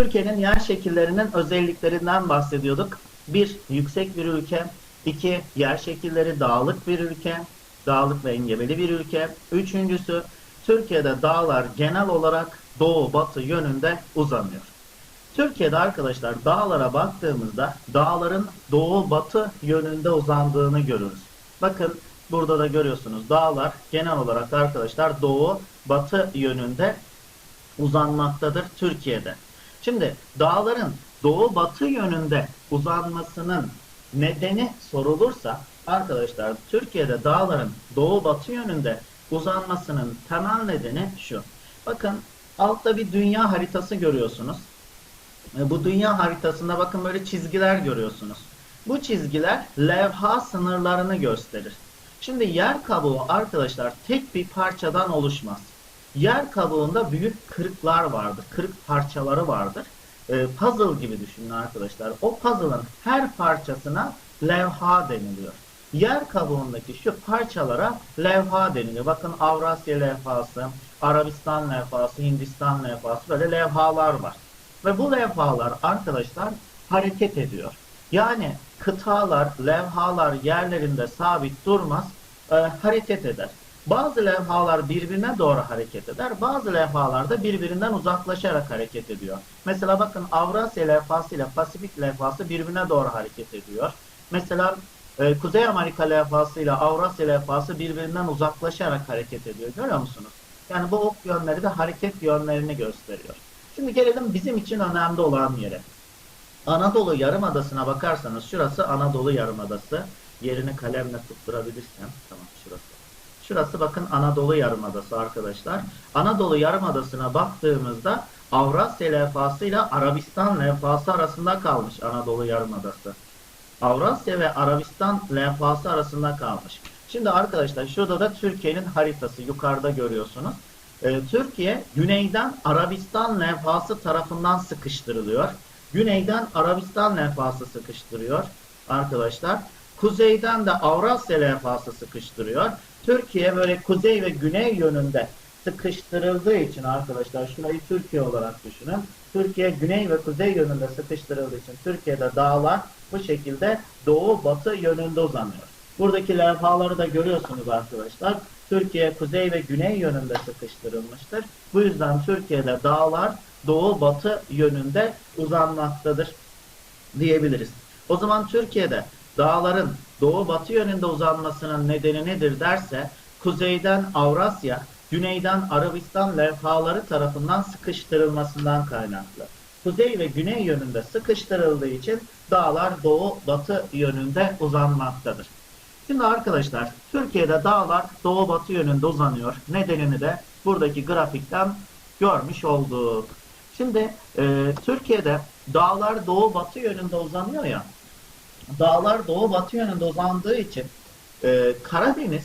Türkiye'nin yer şekillerinin özelliklerinden bahsediyorduk. Bir, yüksek bir ülke. İki, yer şekilleri dağlık bir ülke. Dağlık ve engebeli bir ülke. Üçüncüsü, Türkiye'de dağlar genel olarak doğu batı yönünde uzanıyor. Türkiye'de arkadaşlar dağlara baktığımızda dağların doğu batı yönünde uzandığını görürüz. Bakın burada da görüyorsunuz dağlar genel olarak arkadaşlar doğu batı yönünde uzanmaktadır Türkiye'de. Şimdi dağların doğu batı yönünde uzanmasının nedeni sorulursa arkadaşlar Türkiye'de dağların doğu batı yönünde uzanmasının temel nedeni şu. Bakın altta bir dünya haritası görüyorsunuz. E, Bu dünya haritasında bakın böyle çizgiler görüyorsunuz. Bu çizgiler levha sınırlarını gösterir. Şimdi yer kabuğu arkadaşlar tek bir parçadan oluşmaz. Yer kabuğunda büyük kırıklar vardır. Kırık parçaları vardır. E, puzzle gibi düşünün arkadaşlar. O puzzle'ın her parçasına levha deniliyor. Yer kabuğundaki şu parçalara levha deniliyor. Bakın Avrasya levhası, Arabistan levhası, Hindistan levhası böyle levhalar var. Ve bu levhalar arkadaşlar hareket ediyor. Yani kıtalar, levhalar yerlerinde sabit durmaz, e, hareket eder. Bazı levhalar birbirine doğru hareket eder, bazı levhalar da birbirinden uzaklaşarak hareket ediyor. Mesela bakın Avrasya levhası ile Pasifik levhası birbirine doğru hareket ediyor. Mesela e, Kuzey Amerika levhası ile Avrasya levhası birbirinden uzaklaşarak hareket ediyor. Görüyor musunuz? Yani bu ok yönleri de hareket yönlerini gösteriyor. Şimdi gelelim bizim için önemli olan yere. Anadolu Yarımadası'na bakarsanız şurası Anadolu Yarımadası. Yerini kalemle tutturabilirsem. Tamam şurası. Şurası bakın Anadolu Yarımadası arkadaşlar. Anadolu Yarımadası'na baktığımızda Avrasya levhası ile Arabistan levhası arasında kalmış Anadolu Yarımadası. Avrasya ve Arabistan levhası arasında kalmış. Şimdi arkadaşlar şurada da Türkiye'nin haritası yukarıda görüyorsunuz. Ee, Türkiye güneyden Arabistan levhası tarafından sıkıştırılıyor. Güneyden Arabistan levhası sıkıştırıyor arkadaşlar. Kuzeyden de Avrasya levhası sıkıştırıyor. Türkiye böyle kuzey ve güney yönünde sıkıştırıldığı için arkadaşlar şurayı Türkiye olarak düşünün. Türkiye güney ve kuzey yönünde sıkıştırıldığı için Türkiye'de dağlar bu şekilde doğu batı yönünde uzanıyor. Buradaki levhaları da görüyorsunuz arkadaşlar. Türkiye kuzey ve güney yönünde sıkıştırılmıştır. Bu yüzden Türkiye'de dağlar doğu batı yönünde uzanmaktadır diyebiliriz. O zaman Türkiye'de dağların doğu batı yönünde uzanmasının nedeni nedir derse kuzeyden Avrasya, güneyden Arabistan levhaları tarafından sıkıştırılmasından kaynaklı. Kuzey ve güney yönünde sıkıştırıldığı için dağlar doğu batı yönünde uzanmaktadır. Şimdi arkadaşlar Türkiye'de dağlar doğu batı yönünde uzanıyor. Nedenini de buradaki grafikten görmüş olduk. Şimdi e, Türkiye'de dağlar doğu batı yönünde uzanıyor ya. Dağlar doğu batı yönünde uzandığı için e, Karadeniz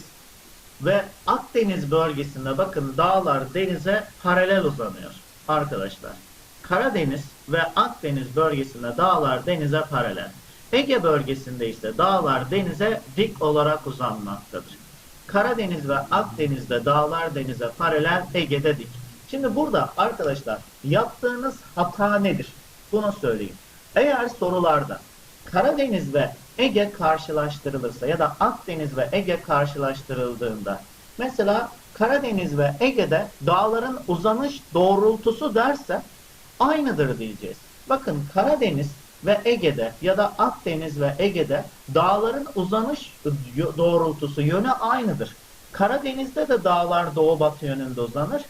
ve Akdeniz bölgesinde bakın dağlar denize paralel uzanıyor arkadaşlar. Karadeniz ve Akdeniz bölgesinde dağlar denize paralel. Ege bölgesinde ise dağlar denize dik olarak uzanmaktadır. Karadeniz ve Akdeniz'de dağlar denize paralel, Ege'de dik. Şimdi burada arkadaşlar yaptığınız hata nedir? Bunu söyleyeyim. Eğer sorularda Karadeniz ve Ege karşılaştırılırsa ya da Akdeniz ve Ege karşılaştırıldığında mesela Karadeniz ve Ege'de dağların uzanış doğrultusu derse aynıdır diyeceğiz. Bakın Karadeniz ve Ege'de ya da Akdeniz ve Ege'de dağların uzanış doğrultusu yönü aynıdır. Karadeniz'de de dağlar doğu batı yönünde uzanır.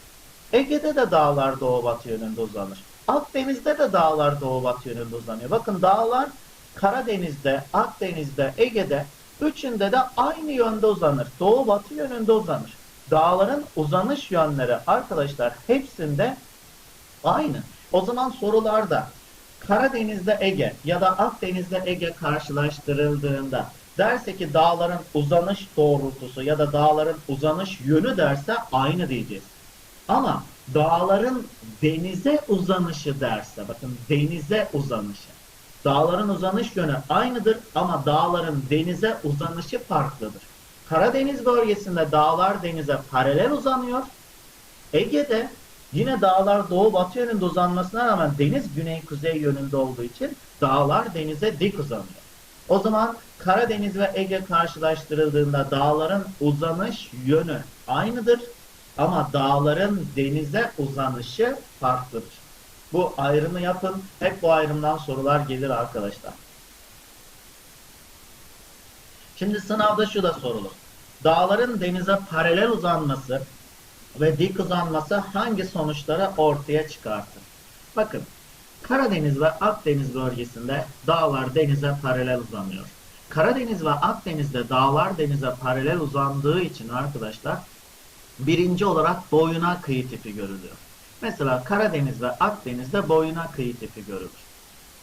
Ege'de de dağlar doğu batı yönünde uzanır. Akdeniz'de de dağlar doğu batı yönünde uzanıyor. Bakın dağlar Karadeniz'de, Akdeniz'de, Ege'de üçünde de aynı yönde uzanır. Doğu batı yönünde uzanır. Dağların uzanış yönleri arkadaşlar hepsinde aynı. O zaman sorularda Karadeniz'de Ege ya da Akdeniz'de Ege karşılaştırıldığında derse ki dağların uzanış doğrultusu ya da dağların uzanış yönü derse aynı diyeceğiz. Ama dağların denize uzanışı derse bakın denize uzanışı. Dağların uzanış yönü aynıdır ama dağların denize uzanışı farklıdır. Karadeniz bölgesinde dağlar denize paralel uzanıyor. Ege'de Yine dağlar doğu batı yönünde uzanmasına rağmen deniz güney kuzey yönünde olduğu için dağlar denize dik uzanıyor. O zaman Karadeniz ve Ege karşılaştırıldığında dağların uzanış yönü aynıdır ama dağların denize uzanışı farklıdır. Bu ayrımı yapın. Hep bu ayrımdan sorular gelir arkadaşlar. Şimdi sınavda şu da sorulur. Dağların denize paralel uzanması ve dik uzanması hangi sonuçları ortaya çıkartır? Bakın Karadeniz ve Akdeniz bölgesinde dağlar denize paralel uzanıyor. Karadeniz ve Akdeniz'de dağlar denize paralel uzandığı için arkadaşlar birinci olarak boyuna kıyı tipi görülüyor. Mesela Karadeniz ve Akdeniz'de boyuna kıyı tipi görülür.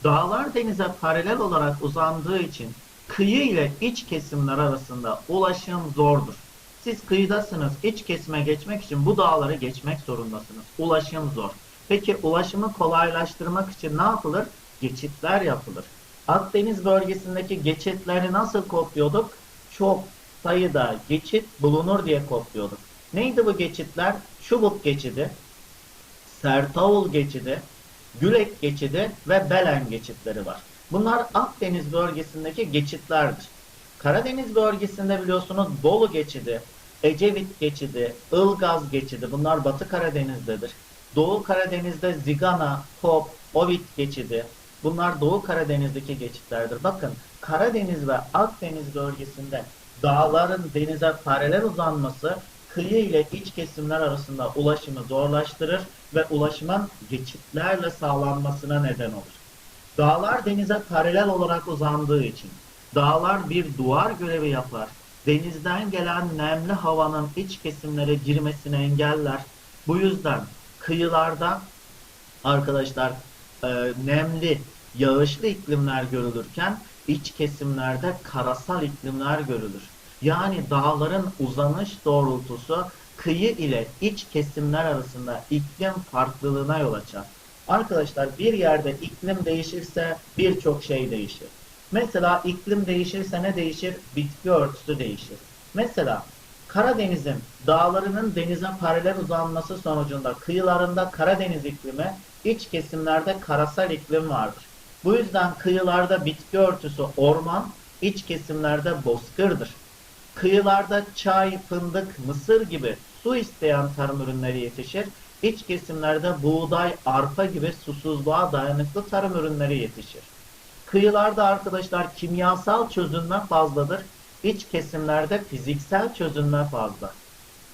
Dağlar denize paralel olarak uzandığı için kıyı ile iç kesimler arasında ulaşım zordur. Siz kıyıdasınız, iç kesime geçmek için bu dağları geçmek zorundasınız. Ulaşım zor. Peki ulaşımı kolaylaştırmak için ne yapılır? Geçitler yapılır. Akdeniz bölgesindeki geçitleri nasıl kopyorduk? Çok sayıda geçit bulunur diye kopyorduk. Neydi bu geçitler? Çubuk geçidi, Sertavul geçidi, Gülek geçidi ve Belen geçitleri var. Bunlar Akdeniz bölgesindeki geçitlerdir. Karadeniz bölgesinde biliyorsunuz Bolu geçidi, Ecevit geçidi, Ilgaz geçidi bunlar Batı Karadeniz'dedir. Doğu Karadeniz'de Zigana, Kop, Ovit geçidi bunlar Doğu Karadeniz'deki geçitlerdir. Bakın Karadeniz ve Akdeniz bölgesinde dağların denize paralel uzanması kıyı ile iç kesimler arasında ulaşımı zorlaştırır ve ulaşımın geçitlerle sağlanmasına neden olur. Dağlar denize paralel olarak uzandığı için dağlar bir duvar görevi yapar. Denizden gelen nemli havanın iç kesimlere girmesini engeller. Bu yüzden kıyılarda arkadaşlar e, nemli, yağışlı iklimler görülürken iç kesimlerde karasal iklimler görülür. Yani dağların uzanış doğrultusu kıyı ile iç kesimler arasında iklim farklılığına yol açar. Arkadaşlar bir yerde iklim değişirse birçok şey değişir. Mesela iklim değişirse ne değişir? Bitki örtüsü değişir. Mesela Karadeniz'in dağlarının denize paralel uzanması sonucunda kıyılarında Karadeniz iklimi, iç kesimlerde karasal iklim vardır. Bu yüzden kıyılarda bitki örtüsü orman, iç kesimlerde bozkırdır. Kıyılarda çay, fındık, mısır gibi su isteyen tarım ürünleri yetişir. İç kesimlerde buğday, arpa gibi susuzluğa dayanıklı tarım ürünleri yetişir. Kıyılarda arkadaşlar kimyasal çözünme fazladır. İç kesimlerde fiziksel çözünme fazla.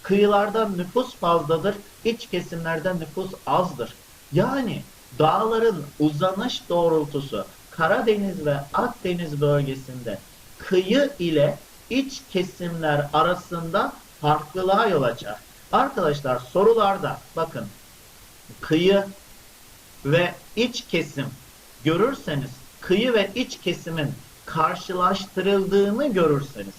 Kıyılarda nüfus fazladır. İç kesimlerde nüfus azdır. Yani dağların uzanış doğrultusu Karadeniz ve Akdeniz bölgesinde kıyı ile iç kesimler arasında farklılığa yol açar. Arkadaşlar sorularda bakın kıyı ve iç kesim görürseniz kıyı ve iç kesimin karşılaştırıldığını görürseniz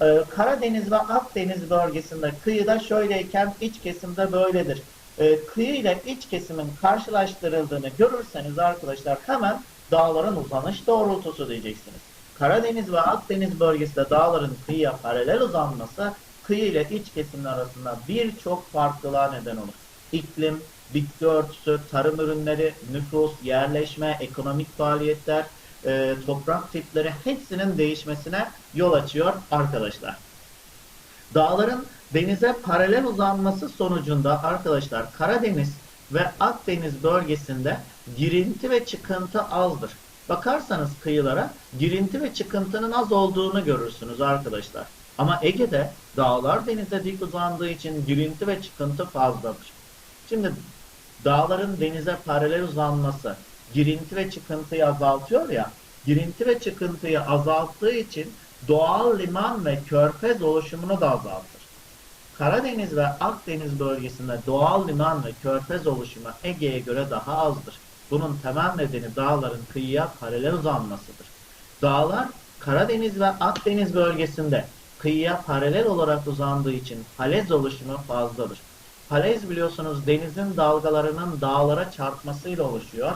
e, Karadeniz ve Akdeniz bölgesinde kıyıda şöyleyken iç kesimde böyledir. E, kıyı ile iç kesimin karşılaştırıldığını görürseniz arkadaşlar hemen dağların uzanış doğrultusu diyeceksiniz. Karadeniz ve Akdeniz bölgesinde dağların kıyıya paralel uzanması kıyı ile iç kesimler arasında birçok farklılığa neden olur. İklim, bitki örtüsü, tarım ürünleri, nüfus, yerleşme, ekonomik faaliyetler, e, toprak tipleri hepsinin değişmesine yol açıyor arkadaşlar. Dağların denize paralel uzanması sonucunda arkadaşlar Karadeniz ve Akdeniz bölgesinde girinti ve çıkıntı azdır. Bakarsanız kıyılara girinti ve çıkıntının az olduğunu görürsünüz arkadaşlar. Ama Ege'de dağlar denize dik uzandığı için girinti ve çıkıntı fazladır. Şimdi dağların denize paralel uzanması girinti ve çıkıntıyı azaltıyor ya, girinti ve çıkıntıyı azalttığı için doğal liman ve körfez oluşumunu da azaltır. Karadeniz ve Akdeniz bölgesinde doğal liman ve körfez oluşumu Ege'ye göre daha azdır. Bunun temel nedeni dağların kıyıya paralel uzanmasıdır. Dağlar Karadeniz ve Akdeniz bölgesinde kıyıya paralel olarak uzandığı için falez oluşumu fazladır. Falez biliyorsunuz denizin dalgalarının dağlara çarpmasıyla oluşuyor.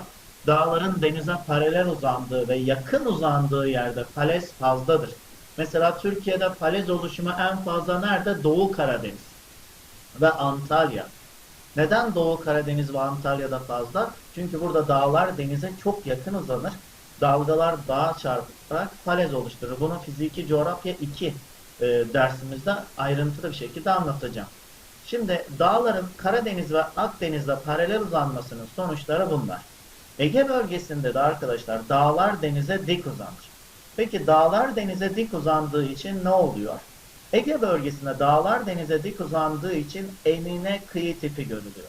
Dağların denize paralel uzandığı ve yakın uzandığı yerde falez fazladır. Mesela Türkiye'de falez oluşumu en fazla nerede? Doğu Karadeniz ve Antalya. Neden Doğu Karadeniz ve Antalya'da fazla? Çünkü burada dağlar denize çok yakın uzanır. Dalgalar dağa çarparak falez oluşturur. Bunu fiziki coğrafya 2 e, dersimizde ayrıntılı bir şekilde anlatacağım. Şimdi dağların Karadeniz ve Akdeniz'de paralel uzanmasının sonuçları bunlar. Ege bölgesinde de arkadaşlar dağlar denize dik uzanır. Peki dağlar denize dik uzandığı için ne oluyor? Ege bölgesinde dağlar denize dik uzandığı için enine kıyı tipi görülüyor.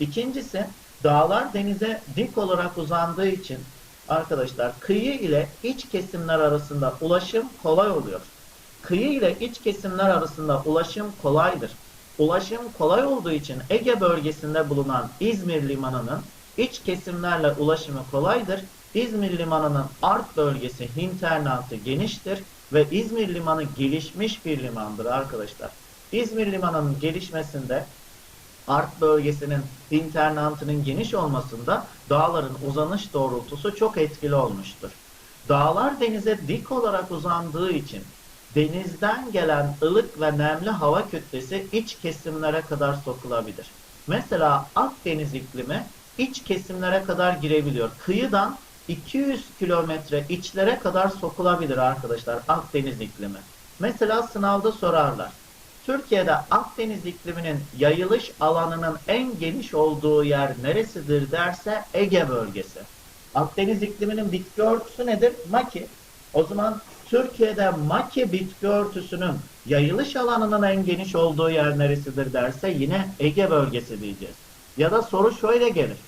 İkincisi dağlar denize dik olarak uzandığı için arkadaşlar kıyı ile iç kesimler arasında ulaşım kolay oluyor. Kıyı ile iç kesimler arasında ulaşım kolaydır. Ulaşım kolay olduğu için Ege bölgesinde bulunan İzmir limanının iç kesimlerle ulaşımı kolaydır. İzmir limanının art bölgesi hinterlandı geniştir ve İzmir limanı gelişmiş bir limandır arkadaşlar. İzmir limanının gelişmesinde Art bölgesinin internantının geniş olmasında dağların uzanış doğrultusu çok etkili olmuştur. Dağlar denize dik olarak uzandığı için denizden gelen ılık ve nemli hava kütlesi iç kesimlere kadar sokulabilir. Mesela Akdeniz iklimi iç kesimlere kadar girebiliyor. Kıyıdan 200 kilometre içlere kadar sokulabilir arkadaşlar Akdeniz iklimi. Mesela sınavda sorarlar. Türkiye'de Akdeniz ikliminin yayılış alanının en geniş olduğu yer neresidir derse Ege bölgesi. Akdeniz ikliminin bitki örtüsü nedir? Maki. O zaman Türkiye'de maki bitki örtüsünün yayılış alanının en geniş olduğu yer neresidir derse yine Ege bölgesi diyeceğiz. Ya da soru şöyle gelir.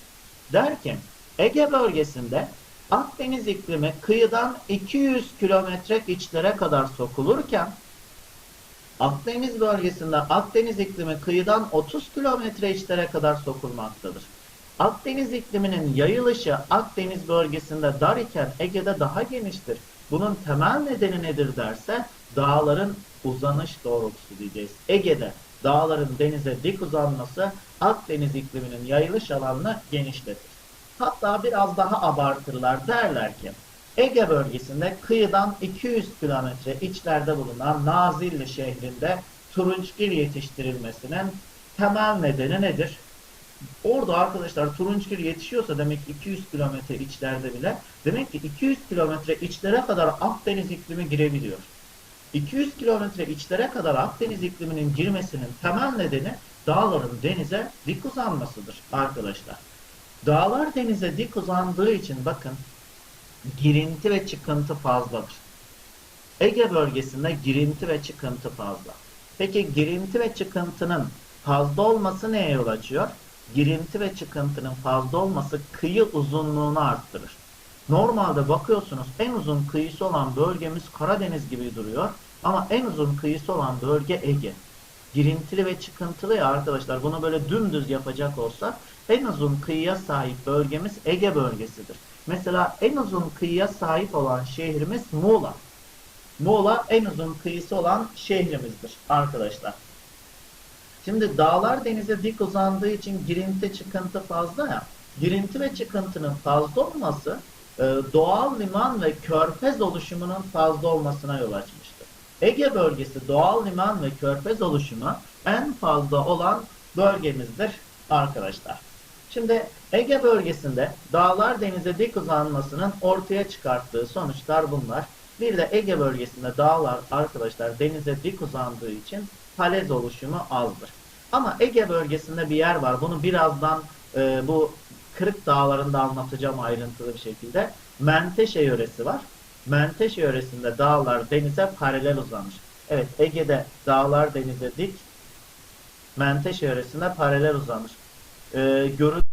Der ki Ege bölgesinde Akdeniz iklimi kıyıdan 200 kilometre içlere kadar sokulurken Akdeniz bölgesinde Akdeniz iklimi kıyıdan 30 kilometre içlere kadar sokulmaktadır. Akdeniz ikliminin yayılışı Akdeniz bölgesinde dar iken Ege'de daha geniştir. Bunun temel nedeni nedir derse dağların uzanış doğrultusu diyeceğiz. Ege'de dağların denize dik uzanması Akdeniz ikliminin yayılış alanını genişletir. Hatta biraz daha abartırlar derler ki Ege bölgesinde kıyıdan 200 kilometre içlerde bulunan Nazilli şehrinde turunçgil yetiştirilmesinin temel nedeni nedir? Orada arkadaşlar turunçgil yetişiyorsa demek ki 200 kilometre içlerde bile demek ki 200 kilometre içlere kadar Akdeniz iklimi girebiliyor. 200 kilometre içlere kadar Akdeniz ikliminin girmesinin temel nedeni dağların denize dik uzanmasıdır arkadaşlar. Dağlar denize dik uzandığı için bakın girinti ve çıkıntı fazladır. Ege bölgesinde girinti ve çıkıntı fazla. Peki girinti ve çıkıntının fazla olması neye yol açıyor? Girinti ve çıkıntının fazla olması kıyı uzunluğunu arttırır. Normalde bakıyorsunuz en uzun kıyısı olan bölgemiz Karadeniz gibi duruyor ama en uzun kıyısı olan bölge Ege. Girintili ve çıkıntılı ya arkadaşlar bunu böyle dümdüz yapacak olsak en uzun kıyıya sahip bölgemiz Ege bölgesidir. Mesela en uzun kıyıya sahip olan şehrimiz Muğla. Muğla en uzun kıyısı olan şehrimizdir arkadaşlar. Şimdi dağlar denize dik uzandığı için girinti çıkıntı fazla ya. Girinti ve çıkıntının fazla olması e, doğal liman ve körfez oluşumunun fazla olmasına yol açmıştır. Ege bölgesi doğal liman ve körfez oluşumu en fazla olan bölgemizdir arkadaşlar. Şimdi Ege bölgesinde dağlar denize dik uzanmasının ortaya çıkarttığı sonuçlar bunlar. Bir de Ege bölgesinde dağlar arkadaşlar denize dik uzandığı için falez oluşumu azdır. Ama Ege bölgesinde bir yer var. Bunu birazdan e, bu Kırık Dağları'nda anlatacağım ayrıntılı bir şekilde. Menteşe yöresi var. Menteşe yöresinde dağlar denize paralel uzanmış. Evet Ege'de dağlar denize dik. Menteşe yöresinde paralel uzanmış. E, görün